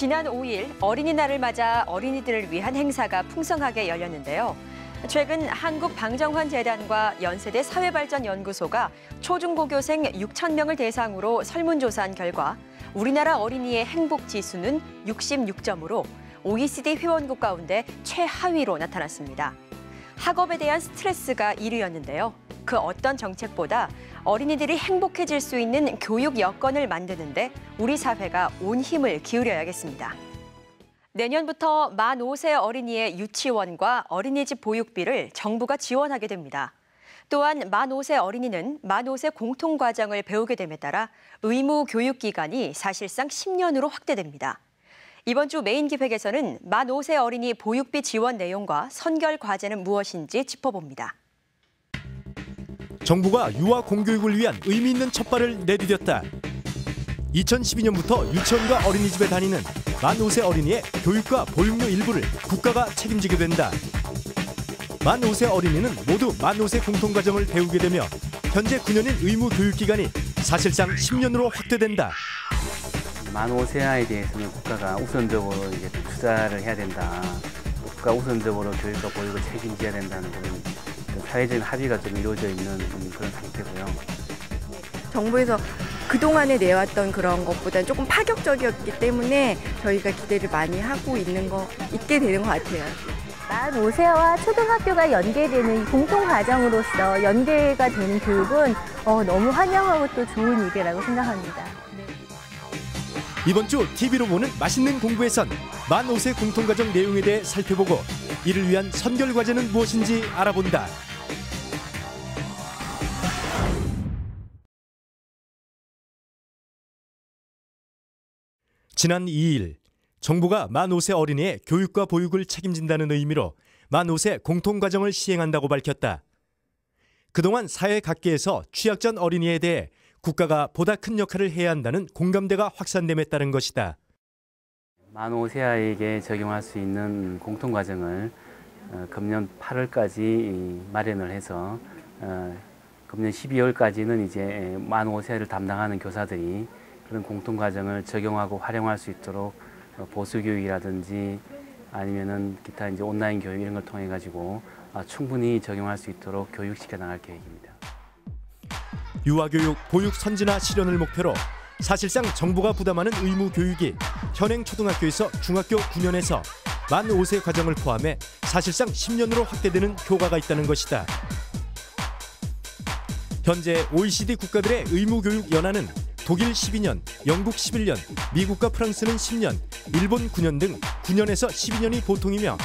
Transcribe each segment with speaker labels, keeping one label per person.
Speaker 1: 지난 5일 어린이날을 맞아 어린이들을 위한 행사가 풍성하게 열렸는데요. 최근 한국방정환재단과 연세대 사회발전연구소가 초중고교생 6천 명을 대상으로 설문조사한 결과 우리나라 어린이의 행복 지수는 66점으로 OECD 회원국 가운데 최하위로 나타났습니다. 학업에 대한 스트레스가 1위였는데요. 그 어떤 정책보다 어린이들이 행복해질 수 있는 교육 여건을 만드는데 우리 사회가 온 힘을 기울여야겠습니다. 내년부터 만 5세 어린이의 유치원과 어린이집 보육비를 정부가 지원하게 됩니다. 또한 만 5세 어린이는 만 5세 공통과정을 배우게 됨에 따라 의무 교육 기간이 사실상 10년으로 확대됩니다. 이번 주 메인 기획에서는 만 5세 어린이 보육비 지원 내용과 선결 과제는 무엇인지 짚어봅니다.
Speaker 2: 정부가 유아 공교육을 위한 의미 있는 첫발을 내디뎠다. 2012년부터 유치원과 어린이집에 다니는 만 5세 어린이의 교육과 보육료 일부를 국가가 책임지게 된다. 만 5세 어린이는 모두 만 5세 공통과정을 배우게 되며 현재 9년인 의무 교육 기간이 사실상 10년으로 확대된다.
Speaker 3: 만 5세아에 대해서는 국가가 우선적으로 이제 투자를 해야 된다. 국가 우선적으로 교육과 보육을 책임져야 된다는 그런 사회적인 합의가 좀 이루어져 있는 그런 상태고요.
Speaker 4: 정부에서 그동안에 내왔던 그런 것보다는 조금 파격적이었기 때문에 저희가 기대를 많이 하고 있는 거 있게 되는 것 같아요.
Speaker 5: 만 5세와 초등학교가 연계되는 공통 과정으로서 연계가 되는 교육은 어, 너무 환영하고 또 좋은 일이라고 생각합니다.
Speaker 2: 이번 주 TV로 보는 맛있는 공부에선 만 5세 공통과정 내용에 대해 살펴보고 이를 위한 선결 과제는 무엇인지 알아본다. 지난 2일 정부가 만 5세 어린이의 교육과 보육을 책임진다는 의미로 만 5세 공통과정을 시행한다고 밝혔다. 그동안 사회 각계에서 취약 전 어린이에 대해 국가가 보다 큰 역할을 해야 한다는 공감대가 확산됨에 따른 것이다.
Speaker 3: 만 5세아에게 적용할 수 있는 공통과정을 어, 금년 8월까지 마련을 해서 어, 금년 12월까지는 이제 만 5세를 담당하는 교사들이 그런 공통 과정을 적용하고 활용할 수 있도록 어, 보수 교육이라든지 아니면은 기타 이제 온라인 교육 이런 걸 통해 가지고 충분히 적용할 수 있도록 교육시켜 나갈 계획입니다.
Speaker 2: 유아교육 보육 선진화 실현을 목표로 사실상 정부가 부담하는 의무 교육이 현행 초등학교에서 중학교 9년에서 만 5세 과정을 포함해 사실상 10년으로 확대되는 효과가 있다는 것이다. 현재 OECD 국가들의 의무 교육 연한은 독일 12년, 영국 11년, 미국과 프랑스는 10년, 일본 9년 등 9년에서 12년이 보통이며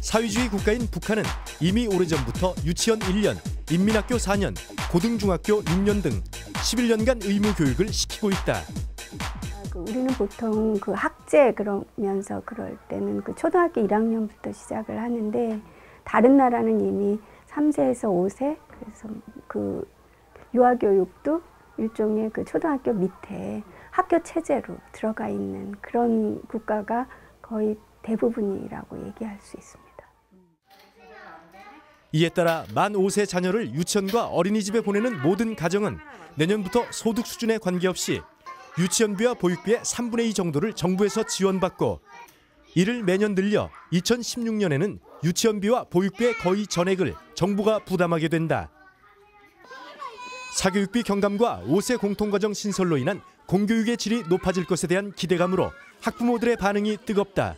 Speaker 2: 사회주의 국가인 북한은 이미 오래전부터 유치원 1년, 인민학교 4년, 고등중학교 6년 등 11년간 의무 교육을 시키고 있다.
Speaker 6: 그 우리는 보통 그 학제 그러면서 그럴 때는 그 초등학교 1학년부터 시작을 하는데 다른 나라는 이미 3세에서 5세 그래서 그 유아교육도 일종의 그 초등학교 밑에 학교 체제로 들어가 있는 그런 국가가 거의 대부분이라고 얘기할 수 있습니다.
Speaker 2: 이에 따라 만 5세 자녀를 유치원과 어린이집에 보내는 모든 가정은 내년부터 소득 수준에 관계없이 유치원비와 보육비의 3분의 2 정도를 정부에서 지원받고 이를 매년 늘려 2016년에는 유치원비와 보육비의 거의 전액을 정부가 부담하게 된다. 사교육비 경감과 5세 공통과정 신설로 인한 공교육의 질이 높아질 것에 대한 기대감으로 학부모들의 반응이 뜨겁다.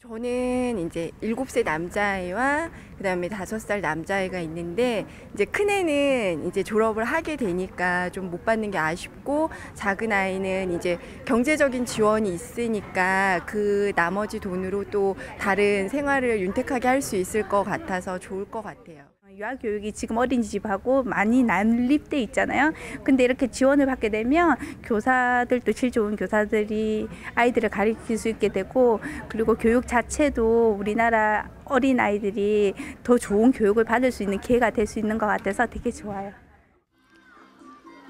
Speaker 4: 저는 이제 7세 남자아이와 그다음에 5살 남자아이가 있는데 이제 큰애는 이제 졸업을 하게 되니까 좀 못 받는 게 아쉽고 작은 아이는 이제 경제적인 지원이 있으니까 그 나머지 돈으로 또 다른 생활을 윤택하게 할 수 있을 것 같아서 좋을 것 같아요.
Speaker 7: 유아 교육이 지금 어린이집하고 많이 난립돼 있잖아요. 근데 이렇게 지원을 받게 되면 교사들도 질 좋은 교사들이 아이들을 가르칠 수 있게 되고 그리고 교육 자체도 우리나라 어린 아이들이 더 좋은 교육을 받을 수 있는 기회가 될 수 있는 것 같아서 되게 좋아요.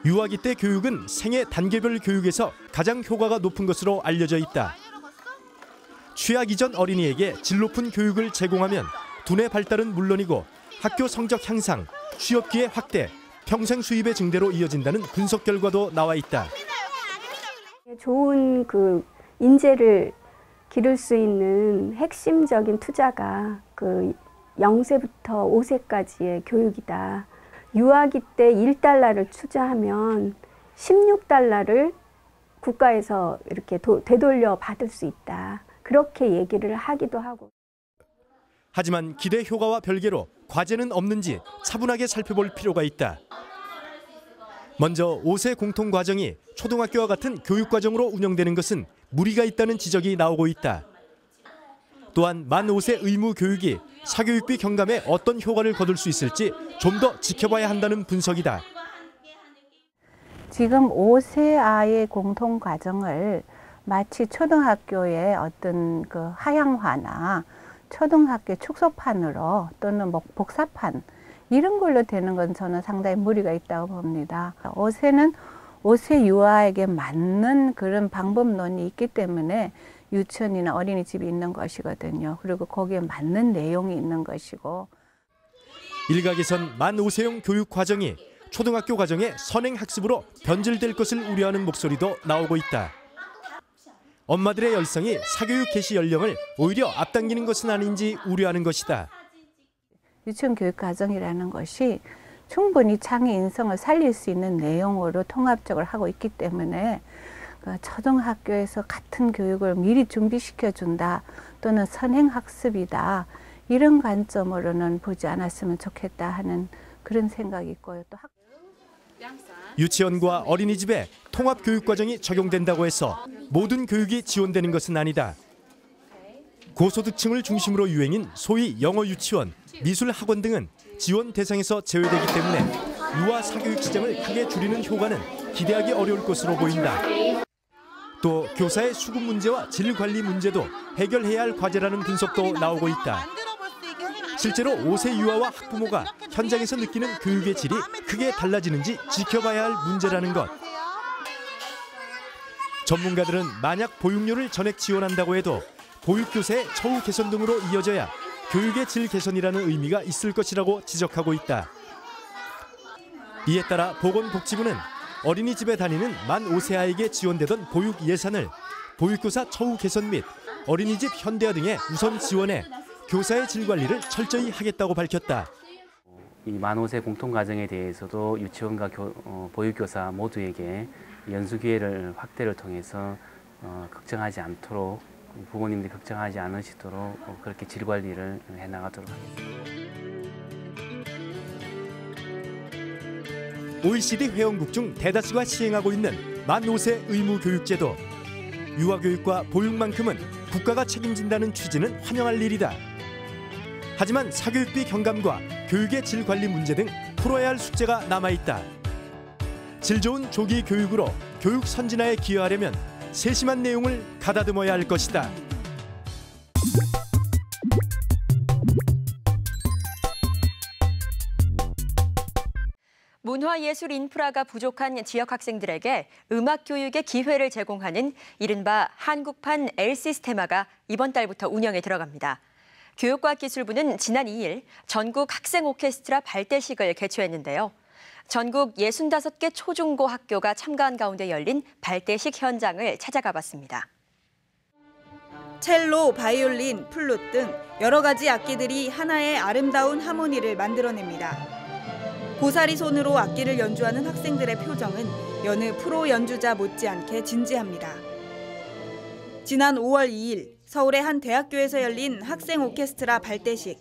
Speaker 2: 유아기 때 교육은 생애 단계별 교육에서 가장 효과가 높은 것으로 알려져 있다. 취학 이전 어린이에게 질 높은 교육을 제공하면 두뇌 발달은 물론이고 학교 성적 향상, 취업 기회 확대, 평생 수입의 증대로 이어진다는 분석 결과도 나와 있다.
Speaker 6: 좋은 그 인재를 기를 수 있는 핵심적인 투자가 그 0세부터 5세까지의 교육이다. 유아기 때 1달러를 투자하면 16달러를 국가에서 이렇게 도, 되돌려 받을 수 있다. 그렇게 얘기를 하기도 하고.
Speaker 2: 하지만 기대 효과와 별개로 과제는 없는지 차분하게 살펴볼 필요가 있다. 먼저 5세 공통 과정이 초등학교와 같은 교육 과정으로 운영되는 것은 무리가 있다는 지적이 나오고 있다. 또한 만 5세 의무 교육이 사교육비 경감에 어떤 효과를 거둘 수 있을지 좀 더 지켜봐야 한다는 분석이다.
Speaker 8: 지금 5세 아이의 공통 과정을 마치 초등학교의 어떤 그 하향화나 초등학교 축소판으로 또는 뭐 복사판 이런 걸로 되는 건 저는 상당히 무리가 있다고 봅니다. 5세는 5세 유아에게 맞는 그런 방법론이 있기 때문에 유치원이나 어린이집이 있는 것이거든요. 그리고 거기에 맞는 내용이 있는 것이고
Speaker 2: 일각에선 만 5세용 교육 과정이 초등학교 과정의 선행 학습으로 변질될 것을 우려하는 목소리도 나오고 있다. 엄마들의 열성이 사교육 개시 연령을 오히려 앞당기는 것은 아닌지 우려하는 것이다.
Speaker 8: 유치원 교육 과정이라는 것이 충분히 창의 인성을 살릴 수 있는 내용으로 통합적으로 하고 있기 때문에 그 초등학교에서 같은 교육을 미리 준비시켜 준다 또는 선행 학습이다 이런 관점으로는 보지 않았으면 좋겠다 하는 그런 생각이 있고요. 또 학...
Speaker 2: 유치원과 어린이집에 통합 교육 과정이 적용된다고 해서 모든 교육이 지원되는 것은 아니다. 고소득층을 중심으로 유행인 소위 영어 유치원, 미술 학원 등은 지원 대상에서 제외되기 때문에 유아 사교육 시장을 크게 줄이는 효과는 기대하기 어려울 것으로 보인다. 또 교사의 수급 문제와 질 관리 문제도 해결해야 할 과제라는 분석도 나오고 있다. 실제로 5세 유아와 학부모가 현장에서 느끼는 교육의 질이 크게 달라지는지 지켜봐야 할 문제라는 것. 전문가들은 만약 보육료를 전액 지원한다고 해도 보육교사의 처우 개선 등으로 이어져야 교육의 질 개선이라는 의미가 있을 것이라고 지적하고 있다. 이에 따라 보건복지부는 어린이집에 다니는 만 5세 아이에게 지원되던 보육 예산을 보육교사 처우 개선 및 어린이집 현대화 등에 우선 지원해 교사의 질 관리를 철저히 하겠다고 밝혔다.
Speaker 3: 이 만오세 공통 과정에 대해서도 유치원과 교, 어, 보육교사 모두에게 연수 기회를 확대를 통해서 어, 걱정하지 않도록 부모님들이 걱정하지 않으시도록 어, 그렇게 질 관리를 해 나가도록 하겠습니다.
Speaker 2: OECD 회원국 중 대다수가 시행하고 있는 만 5세 의무 교육제도. 유아 교육과 보육만큼은 국가가 책임진다는 취지는 환영할 일이다. 하지만 사교육비 경감과 교육의 질 관리 문제 등 풀어야 할 숙제가 남아 있다. 질 좋은 조기 교육으로 교육 선진화에 기여하려면 세심한 내용을 가다듬어야 할 것이다.
Speaker 1: 문화예술 인프라가 부족한 지역 학생들에게 음악 교육의 기회를 제공하는 이른바 한국판 L시스테마가 이번 달부터 운영에 들어갑니다. 교육과학기술부는 지난 2일 전국 학생 오케스트라 발대식을 개최했는데요. 전국 65개 초중고 학교가 참가한 가운데 열린 발대식 현장을 찾아가 봤습니다.
Speaker 9: 첼로, 바이올린, 플룻 등 여러 가지 악기들이 하나의 아름다운 하모니를 만들어냅니다. 고사리 손으로 악기를 연주하는 학생들의 표정은 여느 프로 연주자 못지않게 진지합니다. 지난 5월 2일 서울의 한 대학교에서 열린 학생 오케스트라 발대식.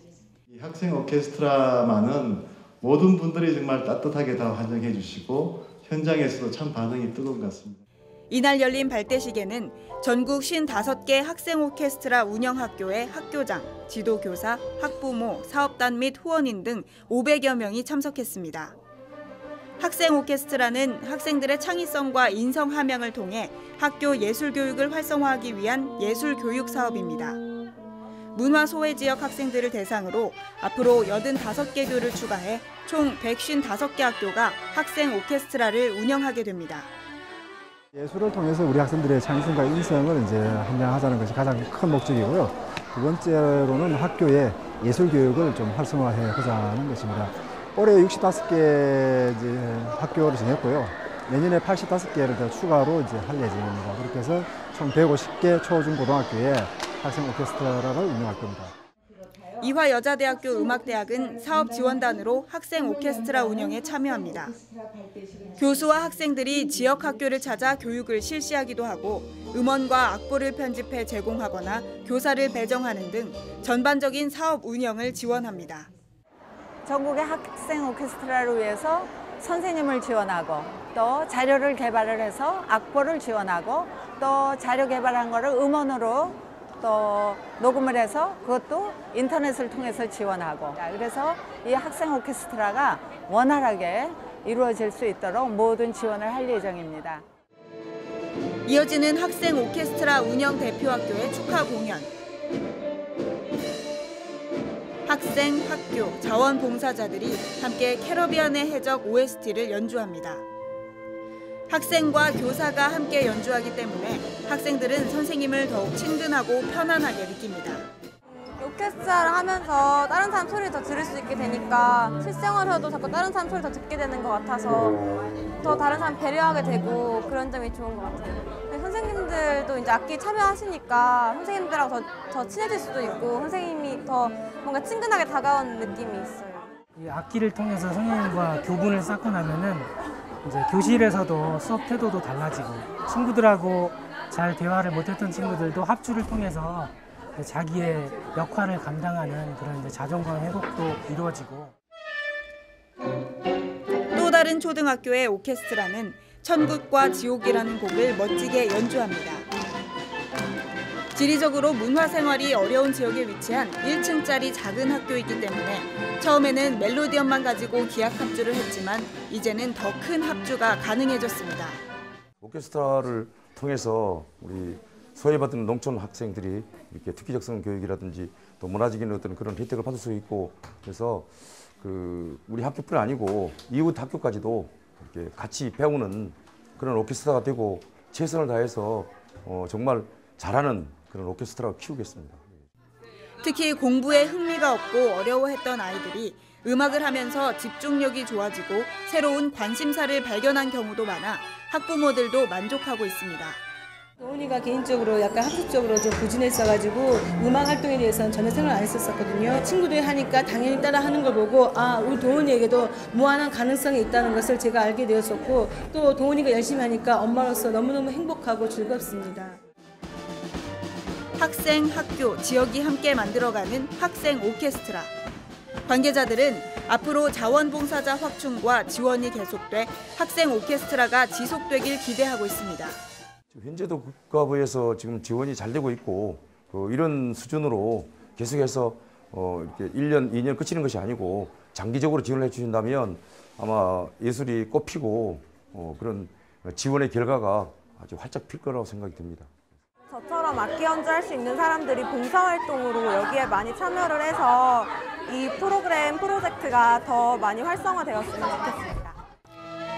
Speaker 10: 이 학생 오케스트라만은 모든 분들이 정말 따뜻하게 다 환영해 주시고 현장에서도 참 반응이 뜨거운 것 같습니다.
Speaker 9: 이날 열린 발대식에는 전국 55개 학생 오케스트라 운영학교의 학교장, 지도교사, 학부모, 사업단 및 후원인 등 500여 명이 참석했습니다. 학생 오케스트라는 학생들의 창의성과 인성 함양을 통해 학교 예술 교육을 활성화하기 위한 예술 교육 사업입니다. 문화 소외 지역 학생들을 대상으로 앞으로 85개 교를 추가해 총 155개 학교가 학생 오케스트라를 운영하게 됩니다.
Speaker 11: 예술을 통해서 우리 학생들의 창의성과 인성을 이제 함양하자는 것이 가장 큰 목적이고요. 두 번째로는 학교의 예술 교육을 좀 활성화해 보자는 것입니다. 올해 65개 이제 학교를 정했고요. 내년에 85개를 더 추가로 이제 할 예정입니다. 그렇게 해서 총 150개 초중고등학교에 학생 오케스트라를 운영할 겁니다.
Speaker 9: 이화여자대학교 음악대학은 사업 지원단으로 학생 오케스트라 운영에 참여합니다. 교수와 학생들이 지역 학교를 찾아 교육을 실시하기도 하고 음원과 악보를 편집해 제공하거나 교사를 배정하는 등 전반적인 사업 운영을 지원합니다.
Speaker 12: 전국의 학생 오케스트라를 위해서 선생님을 지원하고 또 자료를 개발을 해서 악보를 지원하고 또 자료 개발한 거를 음원으로 또 녹음을 해서 그것도 인터넷을 통해서 지원하고 그래서 이 학생 오케스트라가 원활하게 이루어질 수 있도록 모든 지원을 할 예정입니다.
Speaker 9: 이어지는 학생 오케스트라 운영 대표학교의 축하 공연. 학생, 학교, 자원봉사자들이 함께 캐러비안의 해적 OST를 연주합니다. 학생과 교사가 함께 연주하기 때문에 학생들은 선생님을 더욱 친근하고 편안하게 느낍니다.
Speaker 13: 오케스트라를 하면서 다른 사람 소리를 더 들을 수 있게 되니까 실생활에서도 자꾸 다른 사람 소리를 더 듣게 되는 것 같아서 더 다른 사람 배려하게 되고 그런 점이 좋은 것 같아요. 선생님들도 이제 악기 참여하시니까 선생님들하고 더, 더 친해질 수도 있고 선생님이 더 뭔가 친근하게 다가오는 느낌이 있어요.
Speaker 14: 이 악기를 통해서 선생님과 교분을 쌓고 나면은 이제 교실에서도 수업 태도도 달라지고 친구들하고 잘 대화를 못했던 친구들도 합주를 통해서 자기의 역할을 감당하는 그런 이제 자존감 회복도 이루어지고
Speaker 9: 또 다른 초등학교의 오케스트라는 천국과 지옥이라는 곡을 멋지게 연주합니다. 지리적으로 문화 생활이 어려운 지역에 위치한 1층짜리 작은 학교이기 때문에 처음에는 멜로디언만 가지고 기악 합주를 했지만 이제는 더 큰 합주가 가능해졌습니다.
Speaker 15: 오케스트라를 통해서 우리 소외받은 농촌 학생들이 이렇게 특기적성 교육이라든지 또 문화적인 어떤 그런 혜택을 받을 수 있고 그래서 그 우리 학교뿐 아니고 이웃 학교까지도 이렇게 같이 배우는 그런 오케스트라가 되고 최선을 다해서 어, 정말 잘하는 그런 오케스트라를 키우겠습니다.
Speaker 9: 특히 공부에 흥미가 없고 어려워했던 아이들이 음악을 하면서 집중력이 좋아지고 새로운 관심사를 발견한 경우도 많아 학부모들도 만족하고 있습니다.
Speaker 16: 도훈이가 개인적으로 약간 학습적으로 좀 부진했어가지고 음악 활동에 대해서는 전혀 생각을 안 했었거든요. 친구들이 하니까 당연히 따라 하는 걸 보고 아 우리 도훈이에게도 무한한 가능성이 있다는 것을 제가 알게 되었었고 또 도훈이가 열심히 하니까 엄마로서 너무너무 행복하고 즐겁습니다.
Speaker 9: 학생, 학교, 지역이 함께 만들어가는 학생 오케스트라. 관계자들은 앞으로 자원봉사자 확충과 지원이 계속돼 학생 오케스트라가 지속되길 기대하고 있습니다.
Speaker 15: 현재도 국가부에서 지금 지원이 잘 되고 있고 그 이런 수준으로 계속해서 어 이렇게 1년, 2년 그치는 것이 아니고 장기적으로 지원을 해 주신다면 아마 예술이 꽃피고 어 그런 지원의 결과가 아주 활짝 필 거라고 생각이 듭니다.
Speaker 13: 저처럼 악기 연주할 수 있는 사람들이 봉사활동으로 여기에 많이 참여를 해서 이 프로그램 프로젝트가 더 많이 활성화되었으면 좋겠습니다.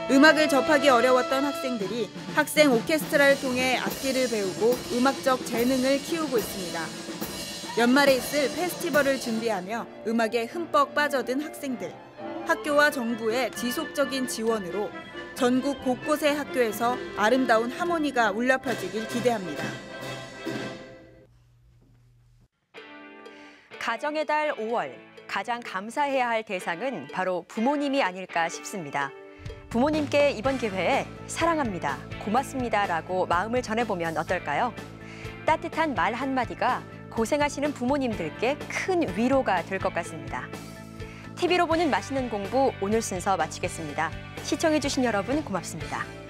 Speaker 9: 음악을 접하기 어려웠던 학생들이 학생 오케스트라를 통해 악기를 배우고 음악적 재능을 키우고 있습니다. 연말에 있을 페스티벌을 준비하며 음악에 흠뻑 빠져든 학생들. 학교와 정부의 지속적인 지원으로 전국 곳곳의 학교에서 아름다운 하모니가 울려 퍼지길 기대합니다.
Speaker 1: 가정의 달 5월 가장 감사해야 할 대상은 바로 부모님이 아닐까 싶습니다. 부모님께 이번 기회에 사랑합니다, 고맙습니다라고 마음을 전해보면 어떨까요? 따뜻한 말 한마디가 고생하시는 부모님들께 큰 위로가 될 것 같습니다. TV로 보는 맛있는 공부 오늘 순서 마치겠습니다. 시청해주신 여러분 고맙습니다.